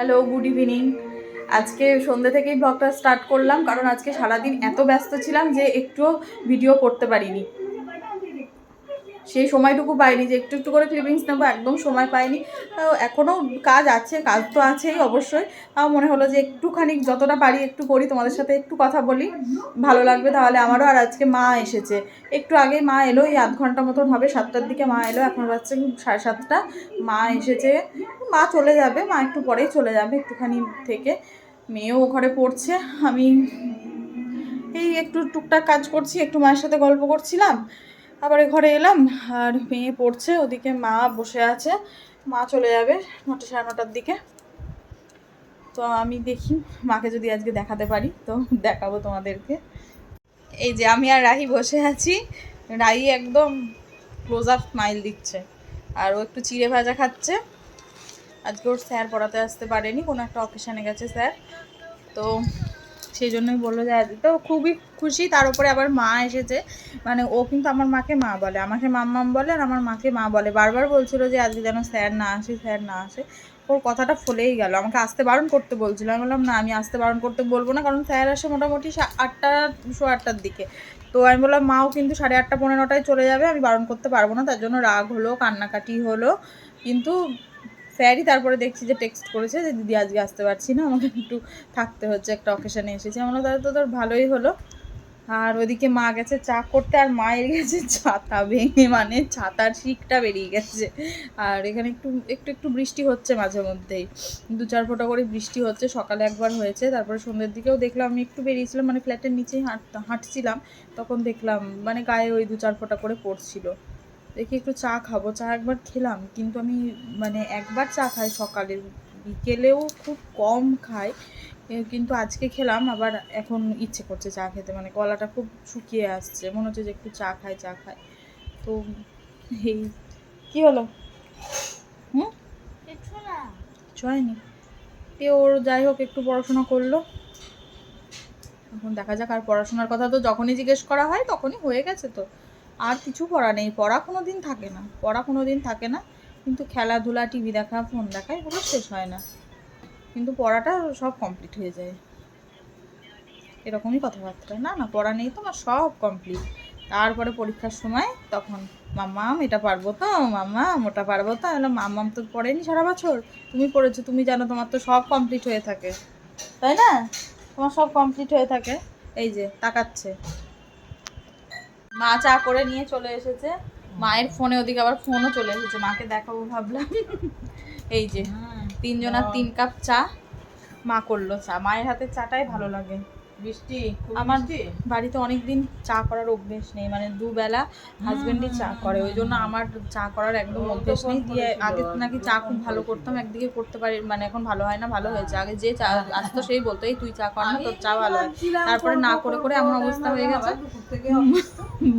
Hello good evening আজকে সন্ধ্যে থেকেই ব্লগটা স্টার্ট করলাম, কারণ আজকে সারাদিন এত ব্যস্ত ছিলাম যে একটুও ভিডিও করতে পারিনি। সেই সময়টুকু পাইনি যে একটু একটু করে ক্লিপিংস নেব, একদম সময় পাইনি। এখনও কাজ আছে, কাজ তো আছেই অবশ্যই। তাও মনে হলো যে একটুখানি যতটা পারি একটু করি, তোমাদের সাথে একটু কথা বলি। ভালো লাগবে তাহলে আমারও। আর আজকে মা এসেছে। একটু আগে মা এলো, এই আধ ঘণ্টা মতন হবে, সাতটার দিকে মা এলো, এখন বাচ্চা সাড়ে সাতটা। মা এসেছে, মা চলে যাবে, মা একটু পরেই চলে যাবে একটুখানি থেকে। মেয়েও ঘরে পড়ছে। আমি এই একটু টুকটাক কাজ করছি, একটু মায়ের সাথে গল্প করছিলাম। আবার ঘরে এলাম, আর মেয়ে পড়ছে, ওদিকে মা বসে আছে। মা চলে যাবে নটা সাড়ে নটার দিকে। তো আমি দেখি, মাকে যদি আজকে দেখাতে পারি, তো দেখাবো তোমাদেরকে। এই যে আমি আর রাহি বসে আছি, রাহি একদম ক্লোজ আপ স্মাইল দিচ্ছে, আর ও একটু চিড়ে ভাজা খাচ্ছে। আজকে ওর স্যার পড়াতে আসতে পারেনি, কোনো একটা অকেশানে গেছে স্যার। তো সেই জন্যই বলল যে তো খুবই খুশি। তার উপরে আবার মা এসেছে। মানে ও কিন্তু আমার মাকে মা বলে। আমাকে মাম্মাম বলে আর আমার মাকে মা বলে। বারবার বলছিল যে আজকে যেন স্যার না আসে, স্যার না আসে। ওর কথাটা ফলেই গেল। আমাকে আসতে বারণ করতে বলছিল। আমি বললাম, না, আমি আসতে বারণ করতে বলব না। কারণ স্যার আসে মোটামুটি আটটা সোয়া আটটার দিকে। তো আমি বললাম, মাও কিন্তু সাড়ে আটটা পনেরো নটায় চলে যাবে। আমি বারণ করতে পারব না। তার জন্য রাগ হলো, কান্নাকাটি হলো। কিন্তু স্যারই তারপরে দেখছি যে টেক্সট করেছে যে, দিদি, আজকে আসতে পারছি না, আমাকে একটু থাকতে হচ্ছে, একটা অকেশনে এসেছি। আমরা তাহলে তো তোর ভালোই হলো। আর ওদিকে মা গেছে চা করতে, আর মায়ের গেছে ছাতা ভেঙে মানে ছাতার শিকটা বেরিয়ে গেছে। আর এখানে একটু একটু একটু বৃষ্টি হচ্ছে মাঝে মধ্যেই। দু চার ফোঁটা করে বৃষ্টি হচ্ছে, সকালে একবার হয়েছে, তারপরে সন্ধ্যের দিকেও দেখলাম, আমি একটু বেরিয়েছিলাম মানে ফ্ল্যাটের নিচেই হাঁট, হাঁটছিলাম, তখন দেখলাম মানে গায়ে ওই দু চার ফোঁটা করে পড়ছিল। দেখি একটু চা খাব। চা একবার খেলাম কিন্তু আমি মানে একবার চা খাই সকালে। বিকেলেও খুব কম খাই কিন্তু আজকে খেলাম আবার এখন ইচ্ছে করছে চা খেতে। মানে গলাটা খুব শুকিয়ে আসছে মনে হচ্ছে যে একটু চা খাই চা খাই। তো এই কি হলো? হুম? এ ওর যাই হোক একটু পড়াশোনা করল। এখন দেখা যাক আর পড়াশোনার কথা তো যখনই জিজ্ঞেস করা হয় তখনই হয়ে গেছে তো। আর কিছু পড়া নেই। পড়া কোনো দিন থাকে না। পড়া কোনো দিন থাকে না। কিন্তু খেলাধুলা, টিভি দেখা, ফোন দেখা, এগুলো শেষ হয় না। কিন্তু পড়াটা সব কমপ্লিট হয়ে যায়। এরকমই কথাবার্তা। না না, পড়া নেই তো আমার সব কমপ্লিট তারপরে পরীক্ষার সময় তখন, মাম্মাম, এটা পারব তো? মাম্মাম, ওটা পারব তো? এলাম মাম্মাম তো পড়েনি সারা বছর। তুমি পড়েছো, তুমি জানো, তোমার তো সব কমপ্লিট হয়ে থাকে। তাই না? তোমার সব কমপ্লিট হয়ে থাকে? এই যে, তাকাচ্ছে। মা চা করে নিয়ে চলে এসেছে। মায়ের ফোনে ওদিকে আবার ফোনও চলে এসেছে। মাকে দেখাবো ভাবলাম। এই যে তিনজনের তিন কাপ চা মা করল চা। মায়ের হাতের চাটাই ভালো লাগে। বৃষ্টি আমার বাড়িতে অনেক দিন চা করার অভ্যেস নেই। মানে দুবেলা হাজবেন্ডই চা করে। ওই জন্য আমার চা করার একদম অভ্যেস নেই। দিয়ে আগে নাকি চা খুব ভালো করতাম। একদিকে করতে পারি মানে এখন ভালো হয় না ভালো হয়েছে। আগে যে চা আসতো সেই বলতো এই তুই চা কর না তোর চা ভালো হয়। তারপরে না করে করে এমন অবস্থা হয়ে গেছে।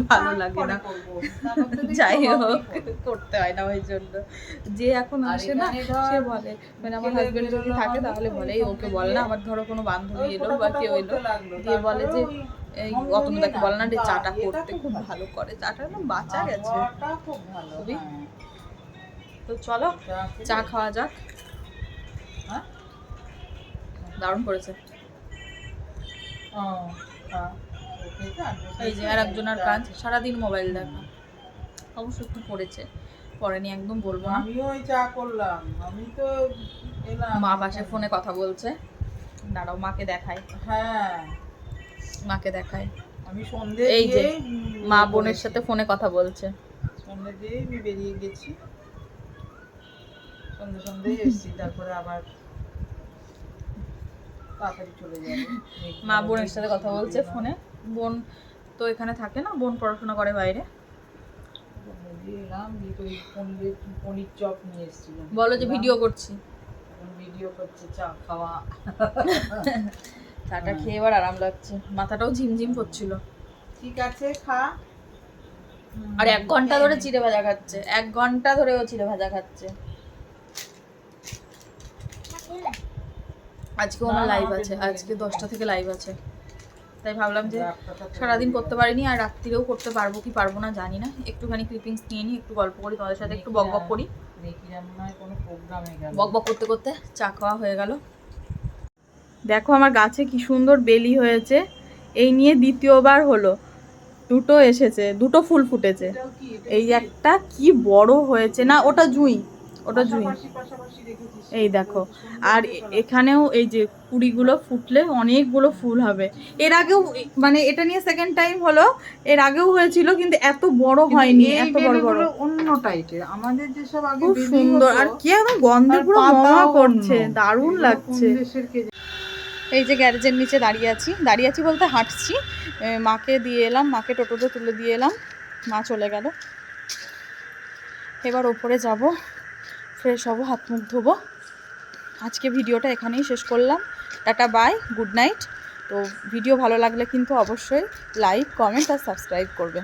ভালো লাগে না। যাই হোক। করতে হয় না ওই জন্য। যে এখন আসে না সে বলে মানে আমার হাজবেন্ড যদি থাকে তাহলে বলে ওকে বল না আবার ধরো কোনো বান্ধবী এলো বা কেউ এলো। দিয়ে বলে যে এই অতনুদাকে বলে না যে চাটা করতে খুব ভালো। করে। চাটা না বাঁচা গেছে। খুবই। তো চলো চা খাওয়া যাক। হ্যাঁ? দারুণ করেছে। ও, হ্যাঁ। এই যে আর একজনের কাজ সারাদিন মোবাইল দেখা। অবশ্য একটু পড়েছে পড়েনি একদম বলব না। আমিও ওই চা করলাম আমি তো এলাম। মা পাশে ফোনে কথা বলছে দাঁড়াও মাকে দেখাই। হ্যাঁ। মাকে দেখাই। আমি সন্ধে এই যে, মা বোনের সাথে ফোনে কথা বলছে। সন্ধে দিয়ে আমি বেরিয়ে গেছি। সন্ধে সন্ধে এসেছি তারপরে আবার তাড়াতাড়ি চলে যাব। মা বোনের সাথে কথা বলছে ফোনে। বোন তো এখানে থাকে না বোন পড়াশোনা করে বাইরে। বলো যে ভিডিও করছি। ভিডিও করছে চা খাওয়া। চাটা খেয়ে এবার আরাম লাগছে। মাথাটাও ঝিমঝিম করছিল। ঠিক আছে খা। আর এক ঘণ্টা ধরে চিড়ে ভাজা খাচ্ছে। এক ঘণ্টা ধরে ও চিড়ে ভাজা খাচ্ছে। আজকে আমার লাইভ আছে। আজকে দশটা থেকে লাইভ আছে। তাই ভাবলাম যে সারাদিন করতে পারিনি আর রাত্রিরেও করতে পারব কি পারব না জানি না। একটুখানি ক্লিপিংস নিয়ে নিই, একটু গল্প করি, তোমাদের সাথে একটু বক বক করি। বক বক করতে করতে চা খাওয়া হয়ে গেল। দেখো আমার গাছে কি সুন্দর বেলি হয়েছে। এই নিয়ে দ্বিতীয়বার হলো। দুটো এসেছে, দুটো ফুল ফুটেছে। এই একটা কি বড় হয়েছে না, ওটা জুঁই। ওটা জুঁই। এই দেখো। আর এখানেও এই যে কুড়িগুলো ফুটলে অনেকগুলো ফুল হবে। এর আগেও মানে এটা নিয়ে সেকেন্ড টাইম হলো। এর আগেও হয়েছিল কিন্তু এত বড় হয়নি এত বড় বড়। অন্য টাইপের আমাদের যেসব আগে খুব সুন্দর। আর কি একদম গন্ধে পুরো মমা করছে দারুণ লাগছে? এই যে গ্যারেজের নিচে দাঁড়িয়ে আছি। দাঁড়িয়ে আছি বলতে হাঁটছি। মাকে দিয়ে এলাম মাকে টোটোতে তুলে দিয়ে এলাম। মা চলে গেল। এবার ওপরে যাব। ফ্রেশ হব, হাত মুখ ধোবো। আজকে ভিডিওটা এখানেই শেষ করলাম। Tata, bye, good night. তো ভিডিও ভালো লাগলে কিন্তু অবশ্যই লাইক, কমেন্ট আর সাবস্ক্রাইব করবে।